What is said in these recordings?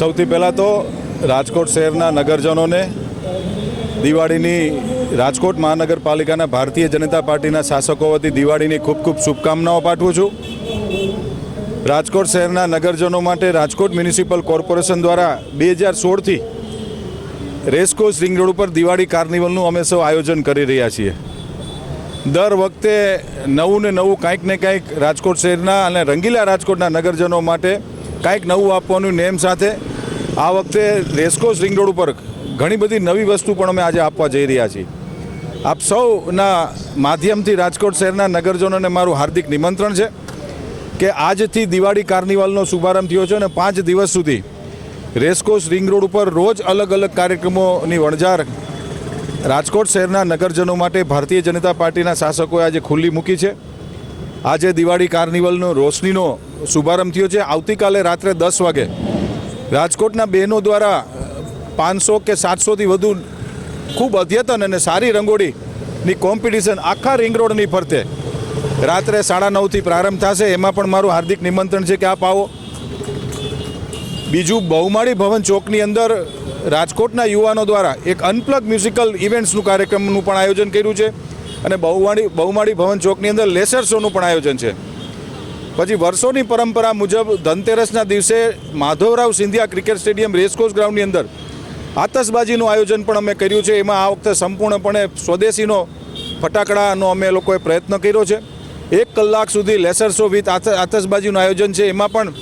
સૌથી પહેલાં તો રાજકોટ શહેરના નગરજનોને દિવાળીની રાજકોટ મહાનગરપાલિકાના ભારતીય જનતા પાર્ટીના શાસકો વતી દિવાળીની ખૂબ ખૂબ શુભકામનાઓ પાઠવું છું. રાજકોટ શહેરના નગરજનો માટે રાજકોટ મ્યુનિસિપલ કોર્પોરેશન દ્વારા બે હજાર સોળથી રેસકોર્સ રિંગ રોડ ઉપર દિવાળી કાર્નિવલનું અમે સૌ આયોજન કરી રહ્યા છીએ. દર વખતે નવું ને નવું કાંઈક ને કાંઈક રાજકોટ શહેરના અને રંગીલા રાજકોટના નગરજનો માટે કાંઈક નવું આપવાનું નેમ સાથે આ વખતે રેસકોર્સ રિંગ રોડ ઉપર ઘણી બધી નવી વસ્તુ પણ અમે આજે આપવા જઈ રહ્યા છીએ. આપ સૌના માધ્યમથી રાજકોટ શહેરના નગરજનોને મારું હાર્દિક નિમંત્રણ છે કે આજથી દિવાળી કાર્નિવલનો શુભારંભ થયો છે અને પાંચ દિવસ સુધી રેસકોર્સ રિંગ રોડ ઉપર રોજ અલગ અલગ કાર્યક્રમોની વણઝાર રાજકોટ શહેરના નગરજનો માટે ભારતીય જનતા પાર્ટીના શાસકોએ આજે ખુલ્લી મૂકી છે. આજે દિવાળી કાર્નિવલનો રોશનીનો શુભારંભ થયો છે. આવતીકાલે રાત્રે દસ વાગે રાજકોટના બહેનો દ્વારા પાંચસો કે સાતસોથી વધુ ખૂબ અદ્યતન અને સારી રંગોળીની કોમ્પિટિશન આખા રિંગ રોડની ફરતે રાત્રે સાડા નવથી પ્રારંભ થશે. એમાં પણ મારું હાર્દિક નિમંત્રણ છે કે આપ આવો. બીજું બહુમાળી ભવન ચોકની અંદર રાજકોટના યુવાનો દ્વારા એક અનપ્લગ મ્યુઝિકલ ઇવેન્ટ્સનું કાર્યક્રમનું પણ આયોજન કર્યું છે અને બહુમાળી બહુમાળી ભવન ચોકની અંદર લેસર શોનું પણ આયોજન છે. પછી વર્ષોની પરંપરા મુજબ ધનતેરસના દિવસે Madhavrao Scindia cricket stadium racecourse ગ્રાઉન્ડની અંદર આતશબાજીનું આયોજન પણ અમે કર્યું છે. એમાં આ વખતે સંપૂર્ણપણે સ્વદેશીનો ફટાકડાનો અમે લોકોએ પ્રયત્ન કર્યો છે. એક કલાક સુધી લેસર શો વિથ આતશબાજીનું આયોજન છે. એમાં પણ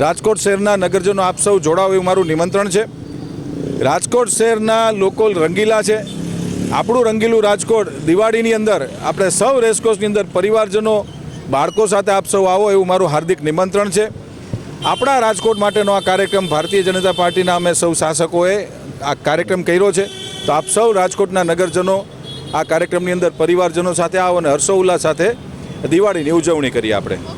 રાજકોટ શહેરના નગરજનો આપ સૌ જોડાવ એવું મારું નિમંત્રણ છે. રાજકોટ શહેરના લોકો રંગીલા છે. આપણું રંગીલું રાજકોટ દિવાળીની અંદર આપણે સૌ રેસકોર્સની અંદર પરિવારજનો બાળકો સાથે આપ સૌ આવો, એવું મારું હાર્દિક નિમંત્રણ છે. આપણા રાજકોટ માટેનો આ કાર્યક્રમ ભારતીય જનતા પાર્ટીના અમે સૌ શાસકોએ આ કાર્યક્રમ કર્યો છે. તો આપ સૌ રાજકોટના નગરજનો, આ કાર્યક્રમની અંદર પરિવારજનો સાથે આવો અને હર્ષોલ્લાસ સાથે દિવાળીની ઉજવણી કરીએ આપણે.